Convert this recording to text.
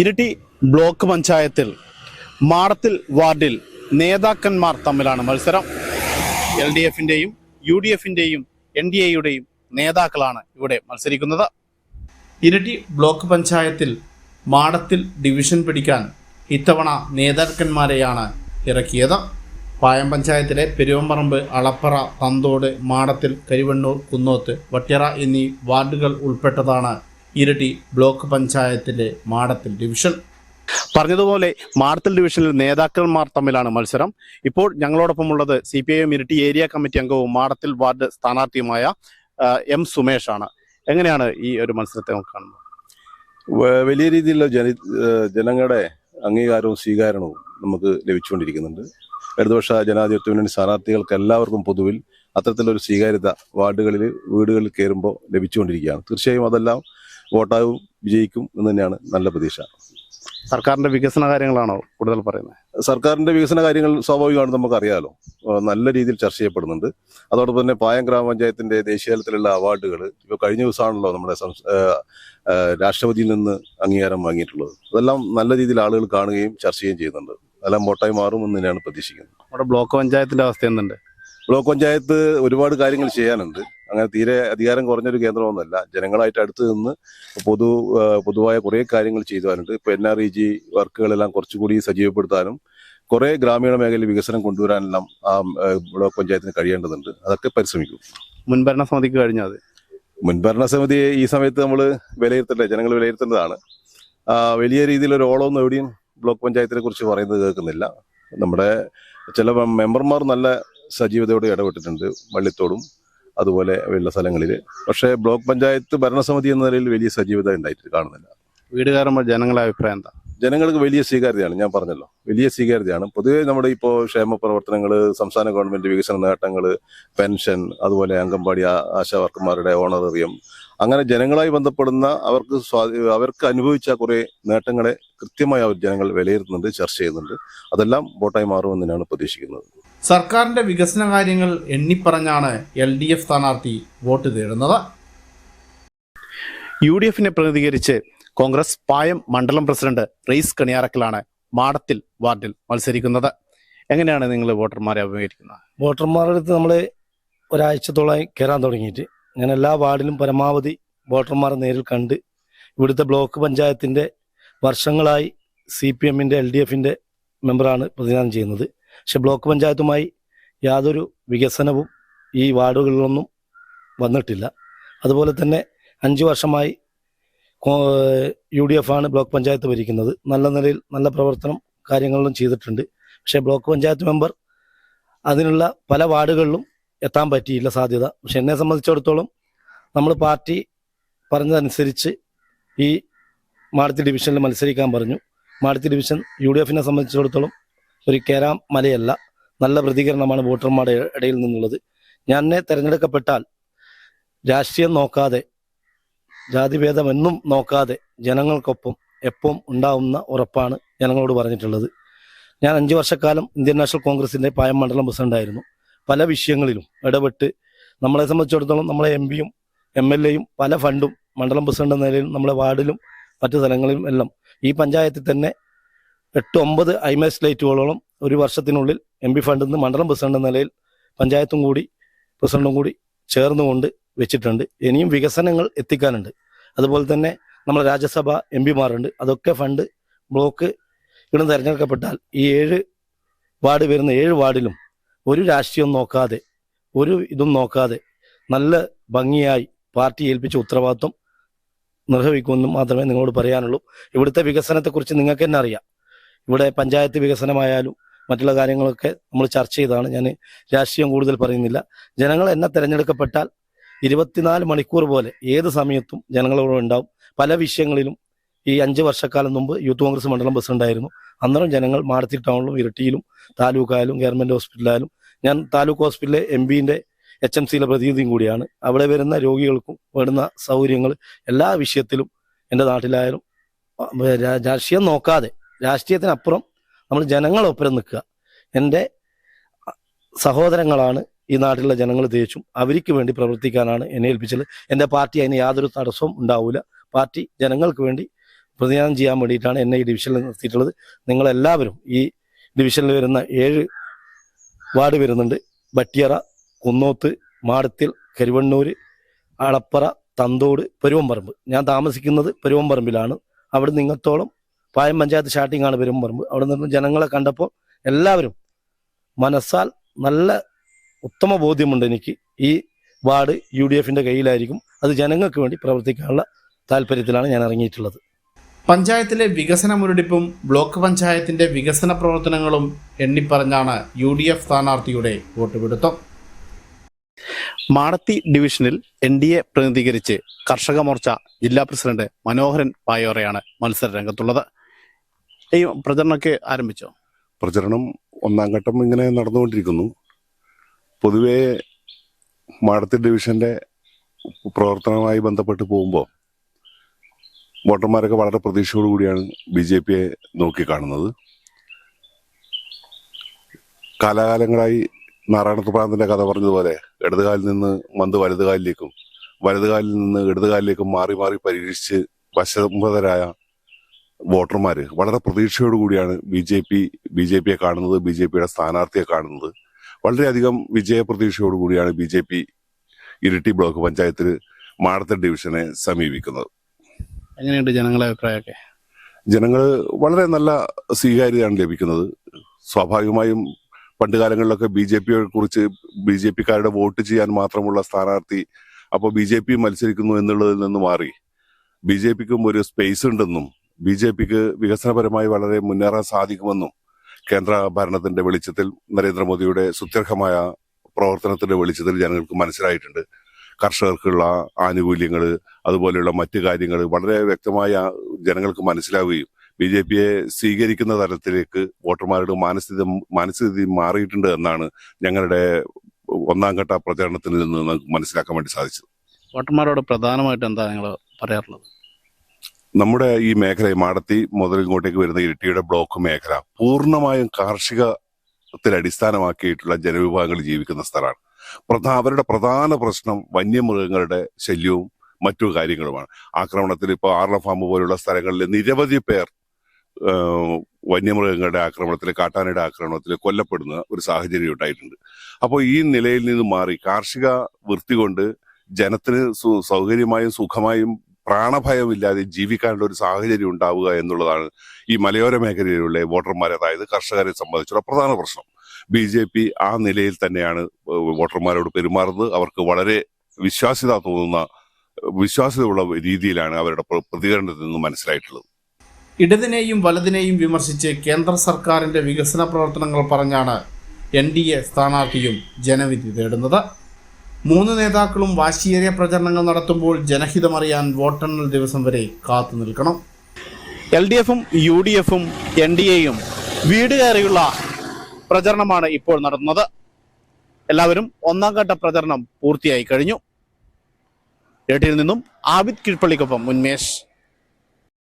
Iritty block പഞ്ചായത്തിൽ മാടത്തിൽ വാർഡിൽ നേതാക്കന്മാർ തമ്മിലാണ് മത്സരം. എൽ ഡി എഫിന്റെയും യു ഡി എഫിന്റെയും എൻ ഡി എയുടെയും നേതാക്കളാണ് ഇവിടെ മത്സരിക്കുന്നത്. ഇരട്ടി ബ്ലോക്ക് പഞ്ചായത്തിൽ മാടത്തിൽ ഡിവിഷൻ പിടിക്കാൻ ഇത്തവണ നേതാക്കന്മാരെയാണ് ഇറക്കിയത്. പായം പഞ്ചായത്തിലെ പെരുവമ്പറമ്പ് അളപ്പറ തന്തോട് മാടത്തിൽ കരിവണ്ണൂർ കുന്നോത്ത് വട്ടിയറ എന്നീ വാർഡുകൾ ഉൾപ്പെട്ടതാണ് ഇരട്ടി ബ്ലോക്ക് പഞ്ചായത്തിലെ മാടത്തിൽ ഡിവിഷൻ. പറഞ്ഞതുപോലെ മാർത്തൽ ഡിവിഷനിൽ നേതാക്കന്മാർ തമ്മിലാണ് മത്സരം. ഇപ്പോൾ ഞങ്ങളോടൊപ്പം ഉള്ളത് C P I M Iritty area committee അംഗവും മാടത്തിൽ വാർഡ് സ്ഥാനാർത്ഥിയുമായ എം സുമേഷ് ആണ് എങ്ങനെയാണ് ഈ ഒരു മത്സരത്തെ നമുക്ക് കാണുന്നത്? വലിയ രീതിയിലുള്ള ജന ജനങ്ങളുടെ അംഗീകാരവും സ്വീകാരണവും നമുക്ക് ലഭിച്ചുകൊണ്ടിരിക്കുന്നുണ്ട്. ഇടതുപക്ഷ ജനാധിപത്യ മുന്നണി സ്ഥാനാർത്ഥികൾക്ക് എല്ലാവർക്കും പൊതുവിൽ അത്തരത്തിലൊരു സ്വീകാര്യത വാർഡുകളിൽ വീടുകളിൽ കയറുമ്പോൾ ലഭിച്ചുകൊണ്ടിരിക്കുകയാണ്. തീർച്ചയായും അതെല്ലാം വോട്ടാവും വിജയിക്കും എന്ന് തന്നെയാണ് നല്ല പ്രതീക്ഷ. സർക്കാരിന്റെ വികസന കാര്യങ്ങളാണോ കൂടുതൽ പറയുന്നത്? സർക്കാരിന്റെ വികസന കാര്യങ്ങൾ സ്വാഭാവികമാണ് നമുക്കറിയാലോ. നല്ല രീതിയിൽ ചർച്ച ചെയ്യപ്പെടുന്നുണ്ട്. അതോടൊപ്പം തന്നെ പായം ഗ്രാമപഞ്ചായത്തിന്റെ ദേശീയ തലത്തിലുള്ള അവാർഡുകൾ ഇപ്പോൾ കഴിഞ്ഞ ദിവസമാണല്ലോ നമ്മുടെ രാഷ്ട്രപതിയിൽ നിന്ന് അംഗീകാരം വാങ്ങിയിട്ടുള്ളത്. അതെല്ലാം നല്ല രീതിയിൽ ആളുകൾ കാണുകയും ചർച്ച ചെയ്യുകയും ചെയ്യുന്നുണ്ട്. അതെല്ലാം വോട്ടായി മാറുമെന്ന് തന്നെയാണ് പ്രതീക്ഷിക്കുന്നത്. നമ്മുടെ ബ്ലോക്ക് പഞ്ചായത്തിന്റെ അവസ്ഥ എന്തുണ്ട്? ബ്ലോക്ക് പഞ്ചായത്ത് ഒരുപാട് കാര്യങ്ങൾ ചെയ്യാനുണ്ട്. അങ്ങനെ തീരെ അധികാരം കുറഞ്ഞൊരു കേന്ദ്രമൊന്നുമല്ല. ജനങ്ങളായിട്ട് അടുത്ത് നിന്ന് പൊതു പൊതുവായ കുറേ കാര്യങ്ങൾ ചെയ്തുവാനുണ്ട്. ഇപ്പൊ എൻ ആർ ഇ ജി വർക്കുകളെല്ലാം കുറച്ചുകൂടി സജീവപ്പെടുത്താനും കുറേ ഗ്രാമീണ മേഖലയിൽ വികസനം കൊണ്ടുവരാനെല്ലാം ആ ബ്ലോക്ക് പഞ്ചായത്തിന് കഴിയേണ്ടതുണ്ട്. അതൊക്കെ പരിശ്രമിക്കും. മുൻഭരണ സമിതിക്ക് കഴിഞ്ഞത് മുൻഭരണ സമിതി ഈ സമയത്ത് നമ്മൾ വിലയിരുത്തേണ്ടത് ജനങ്ങൾ വിലയിരുത്തേണ്ടതാണ്. വലിയ രീതിയിൽ ഒരു ഓളമൊന്നും എവിടെയും ബ്ലോക്ക് പഞ്ചായത്തിനെ കുറിച്ച് പറയുന്നത് കേൾക്കുന്നില്ല. നമ്മുടെ ചില മെമ്പർമാർ നല്ല സജീവതയോടെ ഇടപെട്ടിട്ടുണ്ട് വള്ളിത്തോടും അതുപോലെ ഉള്ള സ്ഥലങ്ങളിൽ. പക്ഷേ ബ്ലോക്ക് പഞ്ചായത്ത് ഭരണസമിതി എന്ന നിലയിൽ വലിയ സജീവത ഉണ്ടായിട്ട് കാണുന്നില്ല. വീടുകാരന്മാർ ജനങ്ങളുടെ അഭിപ്രായം എന്താ? ജനങ്ങൾക്ക് വലിയ സ്വീകാര്യതയാണ് ഞാൻ പറഞ്ഞല്ലോ. വലിയ സ്വീകാര്യതയാണ്. പൊതുവേ നമ്മുടെ ഇപ്പോൾ ക്ഷേമ പ്രവർത്തനങ്ങൾ സംസ്ഥാന ഗവൺമെന്റ് വികസന നേട്ടങ്ങൾ പെൻഷൻ അതുപോലെ അംഗൻവാടി ആശാ വർക്കർമാരുടെ ഓണറേറിയം അങ്ങനെ ജനങ്ങളായി ബന്ധപ്പെടുന്ന അവർക്ക് അവർക്ക് അനുഭവിച്ച കുറേ നേട്ടങ്ങളെ കൃത്യമായി അവർ ജനങ്ങൾ വിലയിരുത്തുന്നുണ്ട് ചർച്ച ചെയ്യുന്നുണ്ട്. അതെല്ലാം വോട്ടായി മാറുമെന്ന് തന്നെയാണ് പ്രതീക്ഷിക്കുന്നത്. സർക്കാരിന്റെ വികസന കാര്യങ്ങൾ എണ്ണിപ്പറഞ്ഞാണ് എൽ ഡി എഫ് സ്ഥാനാർത്ഥി വോട്ട് തേടുന്നത്. യു ഡി എഫിനെ പ്രതിനിധീകരിച്ച് കോൺഗ്രസ് പായം മണ്ഡലം പ്രസിഡന്റ് റെയ്സ് കണിയാറക്കലാണ് മാടത്തിൽ വാർഡിൽ മത്സരിക്കുന്നത്. എങ്ങനെയാണ് നിങ്ങൾ വോട്ടർമാരെ അഭിമുഖീകരിക്കുന്നത്? വോട്ടർമാരുടെ അടുത്ത് നമ്മൾ ഒരാഴ്ചത്തോളമായി കയറാൻ തുടങ്ങിയിട്ട് ഞാൻ എല്ലാ വാർഡിലും പരമാവധി വോട്ടർമാരെ നേരിൽ കണ്ട് ഇവിടുത്തെ ബ്ലോക്ക് പഞ്ചായത്തിന്റെ വർഷങ്ങളായി സി പി എമ്മിന്റെ എൽ ഡി എഫിന്റെ മെമ്പറാണ് പ്രതിനിധാനം ചെയ്യുന്നത്. പക്ഷെ ബ്ലോക്ക് പഞ്ചായത്തുമായി യാതൊരു വികസനവും ഈ വാർഡുകളിലൊന്നും വന്നിട്ടില്ല. അതുപോലെ തന്നെ അഞ്ച് വർഷമായി യു ഡി എഫ് ആണ് ബ്ലോക്ക് പഞ്ചായത്ത് ഭരിക്കുന്നത്. നല്ല നിലയിൽ നല്ല പ്രവർത്തനം കാര്യങ്ങളിലും ചെയ്തിട്ടുണ്ട്. പക്ഷേ ബ്ലോക്ക് പഞ്ചായത്ത് മെമ്പർ അതിനുള്ള പല വാർഡുകളിലും എത്താൻ പറ്റിയില്ല സാധ്യത. പക്ഷെ എന്നെ സംബന്ധിച്ചിടത്തോളം നമ്മൾ പാർട്ടി പറഞ്ഞതനുസരിച്ച് ഈ മാടത്തി ഡിവിഷനിൽ മത്സരിക്കാൻ പറഞ്ഞു. മാടത്തി ഡിവിഷൻ യു ഡി എഫിനെ സംബന്ധിച്ചിടത്തോളം ഒരു കേരാം മലയല്ല. നല്ല പ്രതികരണമാണ് വോട്ടർമാരുടെ ഇടയിൽ നിന്നുള്ളത്. ഞാൻ തിരഞ്ഞെടുക്കപ്പെട്ടാൽ രാഷ്ട്രീയം നോക്കാതെ ജാതിഭേദം എന്നും നോക്കാതെ ജനങ്ങൾക്കൊപ്പം എപ്പം ഉണ്ടാവുന്ന ഉറപ്പാണ് ജനങ്ങളോട് പറഞ്ഞിട്ടുള്ളത്. ഞാൻ അഞ്ചു വർഷക്കാലം ഇന്ത്യൻ നാഷണൽ കോൺഗ്രസിന്റെ പായം മണ്ഡലം പ്രസിഡന്റായിരുന്നു. പല വിഷയങ്ങളിലും ഇടപെട്ട് നമ്മളെ സംബന്ധിച്ചിടത്തോളം നമ്മളെ എം പിയും എം എൽ എയും പല ഫണ്ടും മണ്ഡലം പ്രസിഡന്റ് നിലയിലും നമ്മളെ വാർഡിലും മറ്റു സ്ഥലങ്ങളിലും എല്ലാം ഈ പഞ്ചായത്തിൽ തന്നെ എട്ട് ഒമ്പത് ഐമേസ് ലൈറ്റുകളോളം ഒരു വർഷത്തിനുള്ളിൽ എം പി ഫണ്ടിൽ നിന്ന് മണ്ഡലം പ്രസിഡന്റ് നിലയിൽ പഞ്ചായത്തും കൂടി പ്രസിഡന്റും കൂടി ചേർന്നുകൊണ്ട് വെച്ചിട്ടുണ്ട്. ഇനിയും വികസനങ്ങൾ എത്തിക്കാനുണ്ട്. അതുപോലെ തന്നെ നമ്മളെ രാജ്യസഭ എം പിമാരുണ്ട് അതൊക്കെ ഫണ്ട് ബ്ലോക്ക് ഇവിടെ തിരഞ്ഞെടുക്കപ്പെട്ടാൽ ഈ ഏഴ് വാർഡ് വരുന്ന ഏഴ് വാർഡിലും ഒരു രാഷ്ട്രീയം നോക്കാതെ ഒരു ഇതും നോക്കാതെ നല്ല ഭംഗിയായി പാർട്ടി ഏൽപ്പിച്ച ഉത്തരവാദിത്വം നിർവഹിക്കുമെന്നും മാത്രമേ നിങ്ങളോട് പറയാനുള്ളൂ. ഇവിടുത്തെ വികസനത്തെക്കുറിച്ച് നിങ്ങൾക്ക് തന്നെ അറിയാം. ഇവിടെ പഞ്ചായത്ത് വികസനമായാലും മറ്റുള്ള കാര്യങ്ങളൊക്കെ നമ്മൾ ചർച്ച ചെയ്താണ് ഞാൻ രാഷ്ട്രീയം കൂടുതൽ പറയുന്നില്ല. ജനങ്ങൾ എന്നെ തിരഞ്ഞെടുക്കപ്പെട്ടാൽ ഇരുപത്തിനാല് മണിക്കൂർ പോലെ ഏത് സമയത്തും ജനങ്ങളോട് ഉണ്ടാവും. പല വിഷയങ്ങളിലും ഈ അഞ്ച് വർഷക്കാലം മുമ്പ് യൂത്ത് കോൺഗ്രസ് മണ്ഡലം പ്രസിഡന്റായിരുന്നു. അന്നേരം ജനങ്ങൾ മാടത്തി ടൗണിലും ഇരട്ടിയിലും താലൂക്കായാലും ഗവൺമെന്റ് ഹോസ്പിറ്റലായാലും ഞാൻ താലൂക്ക് ഹോസ്പിറ്റലിലെ എം പിന്റെ എച്ച് എം സിയിലെ പ്രതിനിധിയും കൂടിയാണ്. അവിടെ വരുന്ന രോഗികൾക്കും വേണ്ടുന്ന സൗകര്യങ്ങൾ എല്ലാ വിഷയത്തിലും എന്റെ നാട്ടിലായാലും രാഷ്ട്രീയം നോക്കാതെ രാഷ്ട്രീയത്തിനപ്പുറം നമ്മൾ ജനങ്ങളൊപ്പം നിൽക്കുക. എന്റെ സഹോദരങ്ങളാണ് ഈ നാട്ടിലുള്ള ജനങ്ങൾ തികച്ചും അവർക്ക് വേണ്ടി പ്രവർത്തിക്കാനാണ് എന്നെ ഏൽപ്പിച്ചത്. എന്റെ പാർട്ടി അതിന് യാതൊരു തടസ്സവും ഉണ്ടാവില്ല പാർട്ടി ജനങ്ങൾക്ക് വേണ്ടി പ്രതിനിധാനം ചെയ്യാൻ വേണ്ടിയിട്ടാണ് എന്നെ ഈ ഡിവിഷനിൽ നിർത്തിയിട്ടുള്ളത്. നിങ്ങളെല്ലാവരും ഈ ഡിവിഷനിൽ വരുന്ന ഏഴ് വാർഡ് വരുന്നുണ്ട്. ബട്ടിയറ കുന്നോത്ത് മാടത്തിൽ കരുവണ്ണൂർ അളപ്പറ തന്തോട് പെരുവമ്പറമ്പ്. ഞാൻ താമസിക്കുന്നത് പെരുവമ്പറമ്പിലാണ്. അവിടെ നിങ്ങത്തോളം പായം പഞ്ചായത്ത് സ്റ്റാർട്ടിംഗ് ആണ് പെരുവമ്പറമ്പ് അവിടെ നിന്ന് ജനങ്ങളെ കണ്ടപ്പോൾ എല്ലാവരും മനസ്സാൽ നല്ല ഉത്തമ ബോധ്യമുണ്ട് എനിക്ക്. ഈ വാർഡ് യു ഡി എഫിന്റെ കയ്യിലായിരിക്കും അത് ജനങ്ങൾക്ക് വേണ്ടി പ്രവർത്തിക്കാനുള്ള താല്പര്യത്തിലാണ് ഞാൻ ഇറങ്ങിയിട്ടുള്ളത്. പഞ്ചായത്തിലെ വികസന മുരടിപ്പും ബ്ലോക്ക് പഞ്ചായത്തിന്റെ വികസന പ്രവർത്തനങ്ങളും എണ്ണിപ്പറഞ്ഞാണ് യു ഡി എഫ് സ്ഥാനാർത്ഥിയുടെ വോട്ടുപിടുത്തം മാടത്തി ഡിവിഷനിൽ എൻ ഡി എ പ്രതിനിധീകരിച്ച് കർഷക മോർച്ച ജില്ലാ പ്രസിഡന്റ് മനോഹരൻ പായോറയാണ് മത്സര രംഗത്തുള്ളത്. ഈ പ്രചരണമൊക്കെ ആരംഭിച്ചോ? പ്രചരണം ഒന്നാം ഘട്ടം ഇങ്ങനെ നടന്നുകൊണ്ടിരിക്കുന്നു. പൊതുവേ മാടത്തി ഡിവിഷന്റെ പ്രവർത്തനവുമായി ബന്ധപ്പെട്ട് പോകുമ്പോൾ വോട്ടർമാരൊക്കെ വളരെ പ്രതീക്ഷയോടു കൂടിയാണ് ബി ജെ പിയെ നോക്കിക്കാണുന്നത് കാലാകാലങ്ങളായി നാരായണത്ത് പ്രാന്തിന്റെ കഥ പറഞ്ഞതുപോലെ ഇടതുകാലിൽ നിന്ന് മന്ത് വലതുകാലിലേക്കും വലതുകാലിൽ നിന്ന് ഇടതുകാലിലേക്കും മാറി മാറി പരീക്ഷിച്ച് വശംബതരായ വോട്ടർമാര് വളരെ പ്രതീക്ഷയോടു കൂടിയാണ് B J P B J പിയെ കാണുന്നത് ബി ജെ പിയുടെ സ്ഥാനാർത്ഥിയെ കാണുന്നത്. വളരെയധികം വിജയ പ്രതീക്ഷയോടു കൂടിയാണ് B J P Iritty block പഞ്ചായത്തിൽ മാടത്തെ ഡിവിഷനെ സമീപിക്കുന്നത്. എങ്ങനെയുണ്ട് ജനങ്ങളെ അഭിപ്രായമൊക്കെ? ജനങ്ങൾ വളരെ നല്ല സ്വീകാര്യതയാണ് ലഭിക്കുന്നത്. സ്വാഭാവികമായും പണ്ട് കാലങ്ങളിലൊക്കെ ബി ജെ പിയെ കുറിച്ച് ബി ജെ പിക്കാരുടെ വോട്ട് ചെയ്യാൻ മാത്രമുള്ള സ്ഥാനാർത്ഥി അപ്പോൾ ബി ജെ പി മത്സരിക്കുന്നു എന്നുള്ളതിൽ നിന്ന് മാറി. ബി ജെ പിക്കും ഒരു സ്പേസ് ഉണ്ടെന്നും ബി ജെ പിക്ക് വികസനപരമായി വളരെ മുന്നേറാൻ സാധിക്കുമെന്നും കേന്ദ്ര ഭരണത്തിന്റെ വെളിച്ചത്തിൽ നരേന്ദ്രമോദിയുടെ സുത്യർഹമായ പ്രവർത്തനത്തിന്റെ വെളിച്ചത്തിൽ ജനങ്ങൾക്ക് മനസ്സിലായിട്ടുണ്ട്. കർഷകർക്കുള്ള ആനുകൂല്യങ്ങൾ അതുപോലെയുള്ള മറ്റു കാര്യങ്ങൾ വളരെ വ്യക്തമായ ജനങ്ങൾക്ക് മനസ്സിലാവുകയും ബി ജെ പിയെ സ്വീകരിക്കുന്ന തരത്തിലേക്ക് വോട്ടർമാരുടെ മാനസ്ഥിതി മാനസ്ഥിതി മാറിയിട്ടുണ്ട് എന്നാണ് ഞങ്ങളുടെ ഒന്നാം ഘട്ട പ്രചാരണത്തിൽ നിന്ന് മനസ്സിലാക്കാൻ വേണ്ടി സാധിച്ചത്. വോട്ടർമാരോട് പ്രധാനമായിട്ട് എന്താ നിങ്ങൾ പറയാറുള്ളത്? നമ്മുടെ ഈ മേഖല മാടത്തി മുതൽ ഇങ്ങോട്ടേക്ക് വരുന്ന ഇരിട്ടിയുടെ ബ്ലോക്ക് മേഖല പൂർണമായും കാർഷികത്തിൽ അടിസ്ഥാനമാക്കിയിട്ടുള്ള ജനവിഭാഗങ്ങൾ ജീവിക്കുന്ന സ്ഥലമാണ്. പ്രധാ അവരുടെ പ്രധാന പ്രശ്നം വന്യമൃഗങ്ങളുടെ ശല്യവും മറ്റു കാര്യങ്ങളുമാണ്. ആക്രമണത്തിൽ ഇപ്പോൾ ആർല ഫാം പോലുള്ള സ്ഥലങ്ങളിൽ നിരവധി പേർ വന്യമൃഗങ്ങളുടെ ആക്രമണത്തിൽ കാട്ടാനയുടെ ആക്രമണത്തിൽ കൊല്ലപ്പെടുന്ന ഒരു സാഹചര്യം ഉണ്ടായിട്ടുണ്ട്. അപ്പോൾ ഈ നിലയിൽ നിന്ന് മാറി കാർഷിക വൃത്തി കൊണ്ട് ജനത്തിന് സൗകര്യമായും സുഖമായും പ്രാണഭയമില്ലാതെ ജീവിക്കാനുള്ള ഒരു സാഹചര്യം ഉണ്ടാവുക എന്നുള്ളതാണ് ഈ മലയോര മേഖലയിലുള്ള വോട്ടർമാരെ അതായത് കർഷകരെ സംബന്ധിച്ചുള്ള പ്രധാന പ്രശ്നം. ബി ജെ പി ആ നിലയിൽ തന്നെയാണ് വോട്ടർമാരോട് പെരുമാറുന്നത്. അവർക്ക് വളരെ വിശ്വാസ്യത തോന്നുന്ന വിശ്വാസ്യതയുള്ള രീതിയിലാണ് അവരുടെ പ്ര- പ്രതികരണത്തിൽ നിന്ന് മനസ്സിലായിട്ടുള്ളത്. ഇടതിനെയും വലതിനെയും വിമർശിച്ച് കേന്ദ്ര സർക്കാരിന്റെ വികസന പ്രവർത്തനങ്ങൾ പറഞ്ഞാണ് എൻ ഡി എ സ്ഥാനാർത്ഥിയും ജനവിധി തേടുന്നത്. മൂന്ന് നേതാക്കളും വാശിയേറിയ പ്രചരണങ്ങൾ നടത്തുമ്പോൾ ജനഹിതമറിയാൻ വോട്ടെണ്ണൽ ദിവസം വരെ കാത്തു നിൽക്കണം. എൽ ഡി എഫും യു ഡി എഫും എൻ ഡി എയും വീട് കയറിയുള്ള പ്രചരണമാണ് ഇപ്പോൾ നടത്തുന്നത്. എല്ലാവരും ഒന്നാം ഘട്ട പ്രചരണം പൂർത്തിയായി കഴിഞ്ഞു. എട്ടിൽ നിന്നും ആബിദ് കീഴ്പള്ളിക്കൊപ്പം മുൻമേഷ്